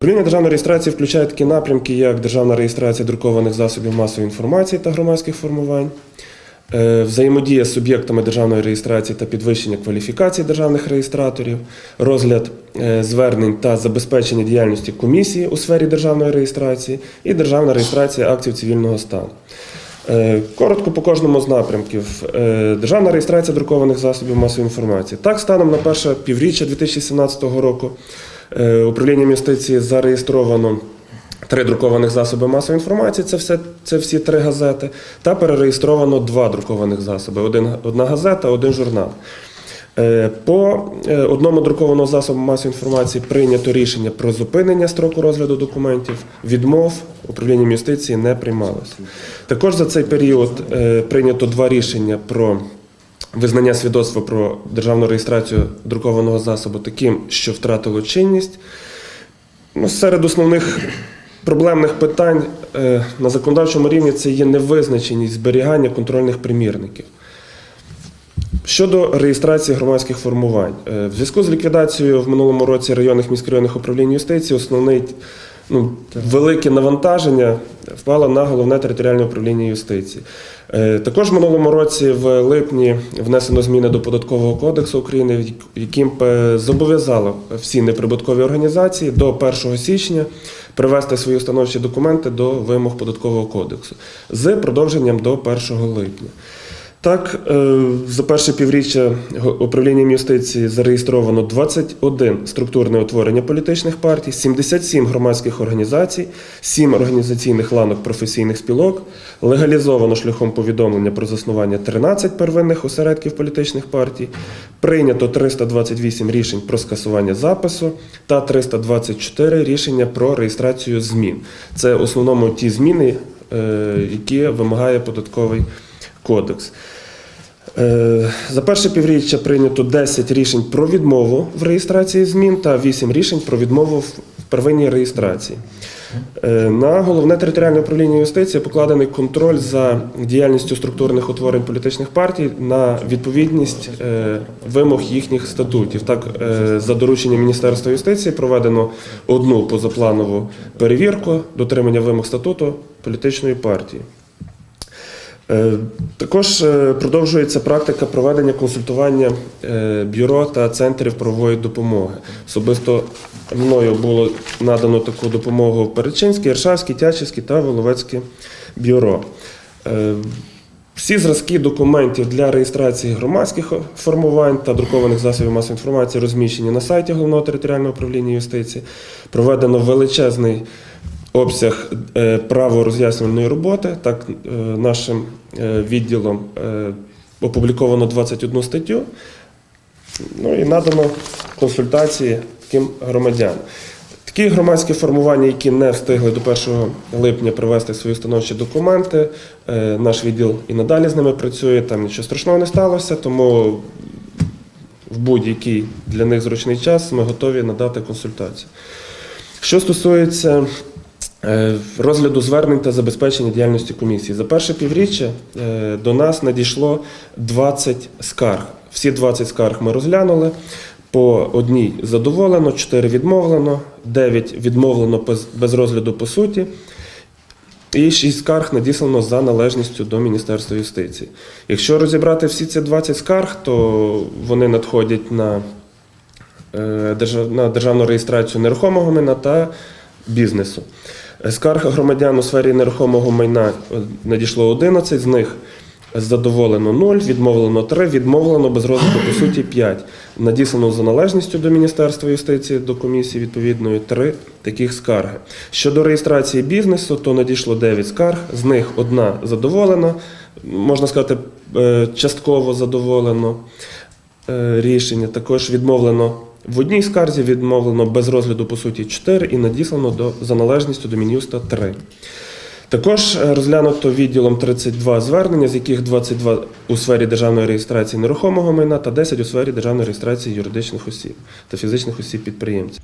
Управління державної реєстрації включає такі напрямки, як державна реєстрація друкованих засобів масової інформації та громадських формувань, е, взаємодія з суб'єктами державної реєстрації та підвищення кваліфікації державних реєстраторів, розгляд е, звернень та забезпечення діяльності комісії у сфері державної реєстрації і державна реєстрація актів цивільного стану. Е, Коротко по кожному з напрямків. Державна реєстрація друкованих засобів масової інформації. Так, станом на перше півріччя 2017 року е, управлінням юстиції зареєстровано три друкованих засоби масової інформації. Це все це всі три газети, та перереєстровано два друкованих засоби: один, одна газета, один журнал. Е, По е, одному друкованому засобу масової інформації прийнято рішення про зупинення строку розгляду документів. Відмов управлінням юстиції не приймалося. Також за цей період прийнято два рішення про визнання свідоцтва про державну реєстрацію друкованого засобу таким, що втратило чинність. Ну, серед основних проблемних питань е, на законодавчому рівні це є невизначеність зберігання контрольних примірників. Щодо реєстрації громадських формувань, Е, в зв'язку з ліквідацією в минулому році районних міськрайонних управлінь юстиції, основне ну, велике навантаження впало на головне територіальне управління юстиції. Е, Також в минулому році, в липні, внесено зміни до податкового кодексу України, яким е, зобов'язало всі неприбуткові організації до 1 січня привести свої установчі документи до вимог податкового кодексу з продовженням до 1 липня. Так, е, за перше півріччя управлінням юстиції зареєстровано 21 структурне утворення політичних партій, 77 громадських організацій, 7 організаційних ланок професійних спілок, легалізовано шляхом повідомлення про заснування 13 первинних осередків політичних партій, прийнято 328 рішень про скасування запису та 324 рішення про реєстрацію змін. Це в основному ті зміни, е, які вимагає податковий кодекс. Е, За перше півріччя прийнято 10 рішень про відмову в реєстрації змін та 8 рішень про відмову в первинній реєстрації. Е, На головне територіальне управління юстиції покладений контроль за діяльністю структурних утворень політичних партій на відповідність е, вимог їхніх статутів. Так, за дорученням Міністерства юстиції проведено одну позапланову перевірку дотримання вимог статуту політичної партії. Е, Також е, продовжується практика проведення консультування е, бюро та центрів правової допомоги. Особисто мною було надано таку допомогу в Перечинській, Іршавській, Тячівській та Воловецьке бюро. Всі зразки документів для реєстрації громадських формувань та друкованих засобів масової інформації розміщені на сайті головного територіального управління юстиції. Проведено величезний обсяг е, правороз'яснювальної роботи. Так, е, нашим е, відділом опубліковано 21 статтю. Ну і надано консультації таким громадянам. Такі громадські формування, які не встигли до 1 липня привести свої установчі документи, наш відділ і надалі з ними працює, там нічого страшного не сталося, тому в будь-який для них зручний час ми готові надати консультацію. Що стосується розгляду звернень та забезпечення діяльності комісії, за перше півріччя е, до нас надійшло 20 скарг. Всі 20 скарг ми розглянули. По одній задоволено, 4 відмовлено, 9 відмовлено без- розгляду по суті. І 6 скарг надіслано за належністю до Міністерства юстиції. Якщо розібрати всі ці 20 скарг, то вони надходять на е, державну реєстрацію нерухомого майна та бізнесу. Скарг громадян у сфері нерухомого майна е, надійшло 11, з них задоволено 0, відмовлено 3, відмовлено без розгляду по суті 5. Надіслано за належністю до Міністерства юстиції до комісії відповідної 3 таких скарги. Щодо реєстрації бізнесу, то надійшло 9 скарг, з них одна задоволена, можна сказати, е, частково задоволено е, рішення. Також відмовлено в одній скарзі, відмовлено без розгляду по суті 4 і надіслано до, за належністю до Мін'юста 3. Також е, розглянуто відділом 32 звернення, з яких 22 у сфері державної реєстрації нерухомого майна та 10 у сфері державної реєстрації юридичних осіб та фізичних осіб підприємців.